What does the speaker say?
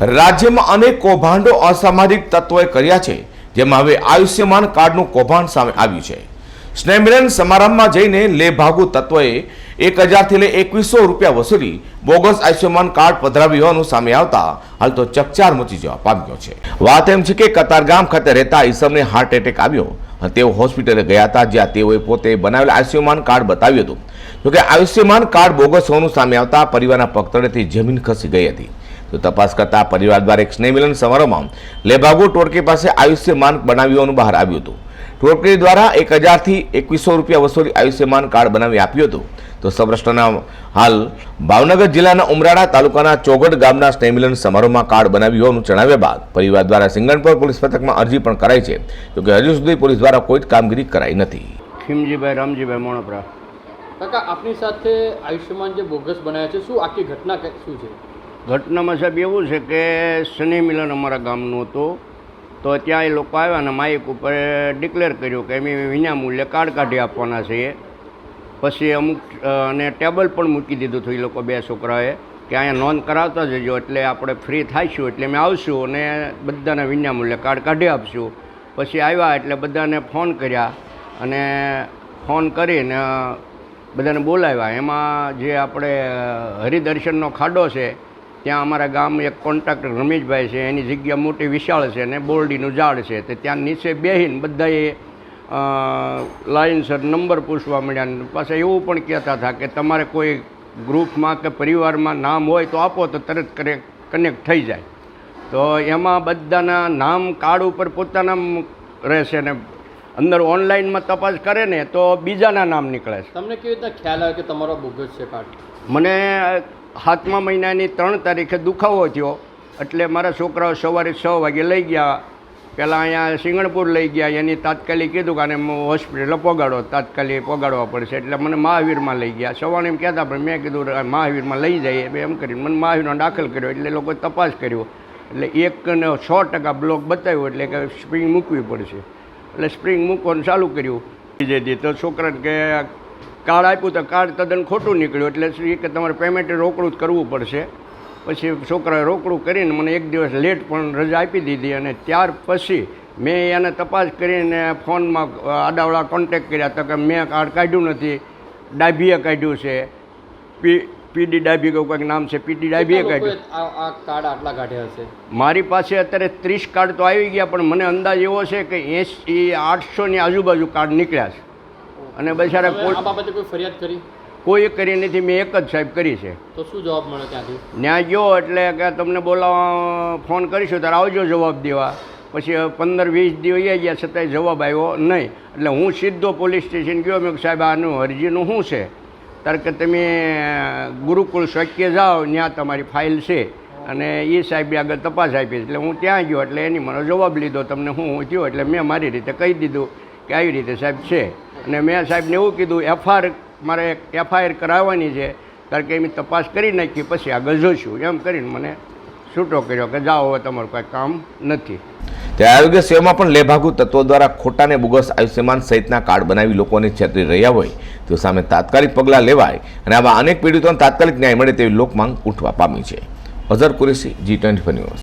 રાજ્યમાં અનેક કૌભાંડો અસામાજિક તત્વોએ કર્યા છે, જેમાં હવે આયુષ્યમાન કાર્ડનું કૌભાંડ સામે આવ્યું છે. સ્નેહમિલન સમારંભમાં જઈને લે ભાગુ તત્વોએ એક હજારથી લઈ એકવીસો રૂપિયા વસૂલી બોગસ આયુષ્યમાન કાર્ડ પધરાવ્યું હોવાનું સામે આવતા હાલ તો ચકચાર મચી જવા પામ્યો છે. વાત એમ છે કે કતારગામ ખાતે રહેતા ઈસમને હાર્ટ એટેક આવ્યો અને તેઓ હોસ્પિટલે ગયા હતા, જ્યાં તેઓએ પોતે બનાવેલ આયુષ્યમાન કાર્ડ બતાવ્યું હતું. જોકે આયુષ્યમાન કાર્ડ બોગસ હોવાનું સામે આવતા પરિવારના પગતળેથી જમીન ખસી ગઈ હતી. તો તપાસ કરતા પરિવાર દ્વારા એક સ્નેહમિલન સમારોહમાં લેભાગુ ટોળકી પાસે આયુષ્યમાન બનાવ્યું હોવાનું બહાર આવ્યું હતું. ટોળકી દ્વારા એક હજારથી એકવીસો રૂપિયા વસૂલી આયુષ્યમાન કાર્ડ બનાવી આપ્યું હતું. તો સૌરાષ્ટ્રના હાલ ભાવનગર જિલ્લાના ઉમરાળા તાલુકાના ચોગડ ગામના સ્નેહમિલન સમારોહમાં કાર્ડ બનાવ્યું હોવાનું જણાવ્યા બાદ પરિવાર દ્વારા સિંગણપુર પોલીસ મથકમાં અરજી પણ કરાઈ છે. જોકે હજુ સુધી પોલીસ દ્વારા કોઈ જ કામગીરી કરાઈ નથી. ખીમજીભાઈ રામજીભાઈ મોણપરા. કાકા આપની સાથે આયુષ્યમાન જે બોગસ બનાવ્યા છે શું આખી ઘટના શું છે? ઘટનામાં સાહેબ એવું છે કે શનિ મિલન અમારા ગામનું હતું. તો ત્યાં એ લોકો આવ્યા અને માઇક ઉપર ડિક્લેર કર્યું કે અમે વિનામૂલ્યે કાર્ડ કાઢી આપવાના છે પછી અમુક અને ટેબલ પણ મૂકી દીધું હતું એ લોકો બે છોકરાએ કે અહીંયા નોંધ કરાવતા જજો એટલે આપણે ફ્રી થાઈશું એટલે અમે આવશું અને બધાને વિનામૂલ્યે કાર્ડ કાઢી આપશું. પછી આવ્યા એટલે બધાને ફોન કર્યા અને ફોન કરીને બધાને બોલાવ્યા. એમાં જે આપણે હરિદર્શનનો ખાડો છે ત્યાં અમારા ગામ એક કોન્ટ્રાક્ટર રમેશભાઈ છે એની જગ્યા મોટી વિશાળ છે ને બોરડીનું ઝાડ છે. તે ત્યાં નીચે બેહીને બધાએ લાઇનસર નંબર પૂછવા મળ્યા ને પાછા એવું પણ કહેતા હતા કે તમારે કોઈ ગ્રુપમાં કે પરિવારમાં નામ હોય તો આપો તો તરત કરે કનેક્ટ થઈ જાય. તો એમાં બધાના નામ કાર્ડ ઉપર પોતાના રહેશે ને અંદર ઓનલાઈનમાં તપાસ કરે ને તો બીજાના નામ નીકળે છે. તમને કેવી રીતે ખ્યાલ આવે કે તમારો બોગસ છે કાર્ડ મને સાતમા મહિનાની ત્રણ તારીખે દુખાવો થયો. એટલે મારા છોકરાઓ સવારે છ વાગે લઈ ગયા. પહેલાં અહીંયા સિંગણપુર લઈ ગયા. એની તાત્કાલિક કીધું કે આને હોસ્પિટલે પગાડો. તાત્કાલિક પગાડવા પડશે. એટલે મને મહાવીરમાં લઈ ગયા. સવારે એમ કહેતા પણ મેં કીધું મહાવીરમાં લઈ જઈએ એમ કરીને મને મહાવીરમાં દાખલ કર્યો. એટલે લોકોએ તપાસ કર્યો એટલે એકને સો ટકા બ્લોક બતાવ્યો. એટલે કે સ્પ્રિંગ મૂકવી પડશે. એટલે સ્પ્રિંગ મૂકવાનું ચાલુ કર્યું. બીજે તો છોકરાને કે કાર્ડ આપ્યું તો કાર્ડ તદ્દન ખોટું નીકળ્યું. એટલે શું કે તમારે પેમેન્ટ રોકડું જ કરવું પડશે. પછી છોકરાએ રોકડું કરીને મને એક દિવસ લેટ પણ રજા આપી દીધી અને ત્યાર પછી મેં એને તપાસ કરીને ફોનમાં આડાવડા કોન્ટેક કર્યા તો કે મેં કાર્ડ કાઢ્યું નથી. ડાભીએ કાઢ્યું છે. પી પીડી ડાભી કહું કંઈક નામ છે પીડી ડાભીએ કાઢ્યું. આ આ કાર્ડ આટલા કાઢ્યા હશે? મારી પાસે અત્યારે ત્રીસ કાર્ડ તો આવી ગયા પણ મને અંદાજ એવો છે કે એસી આઠસોની આજુબાજુ કાર્ડ નીકળ્યા છે. અને બચારા કોઈ આ બાબતે કોઈ ફરિયાદ કરી? કોઈ કરી નથી મેં એક જ સાહેબ કરી છે. તો શું જવાબ મળે ત્યાંથી? ન્યાય ગયો એટલે કે તમને બોલાવવા ફોન કરીશું ત્યારે આવજો જવાબ દેવા. પછી પંદર વીસ દિવસ એ ગયા છતાંય જવાબ આવ્યો નહીં. એટલે હું સીધો પોલીસ સ્ટેશન ગયો મેં સાહેબ આનું અરજીનું શું છે? ત્યારે કે તમે ગુરુકુળ શક્ય જાઓ ત્યાં તમારી ફાઇલ છે. અને એ સાહેબે આગળ તપાસ આપી એટલે હું ત્યાં ગયો એટલે એની મને જવાબ લીધો તમને હું થયો? એટલે મેં મારી રીતે કહી દીધું. કે આવી રીતે સાહેબ છે. અને મેં સાહેબને એવું કીધું એફઆર મારે એફઆઈઆર કરાવવાની છે. કારણ કે એની તપાસ કરી નાખી, પછી આગળ જોઈશું એમ કરીને મને છૂટો કર્યો કે જાઓ, હવે તમારું કાંઈ કામ નથી. ત્યારે આરોગ્ય સેવામાં પણ લેભાગુ તત્વો દ્વારા ખોટાને બોગસ આયુષ્યમાન સહિતના કાર્ડ બનાવી લોકોને છેતરી રહ્યા હોય તો સામે તાત્કાલિક પગલાં લેવાય અને આવા અનેક પીડિતોને તાત્કાલિક ન્યાય મળે તેવી લોકમાંગ ઉઠવા પામી છે. Azhar Qureshi G twenty news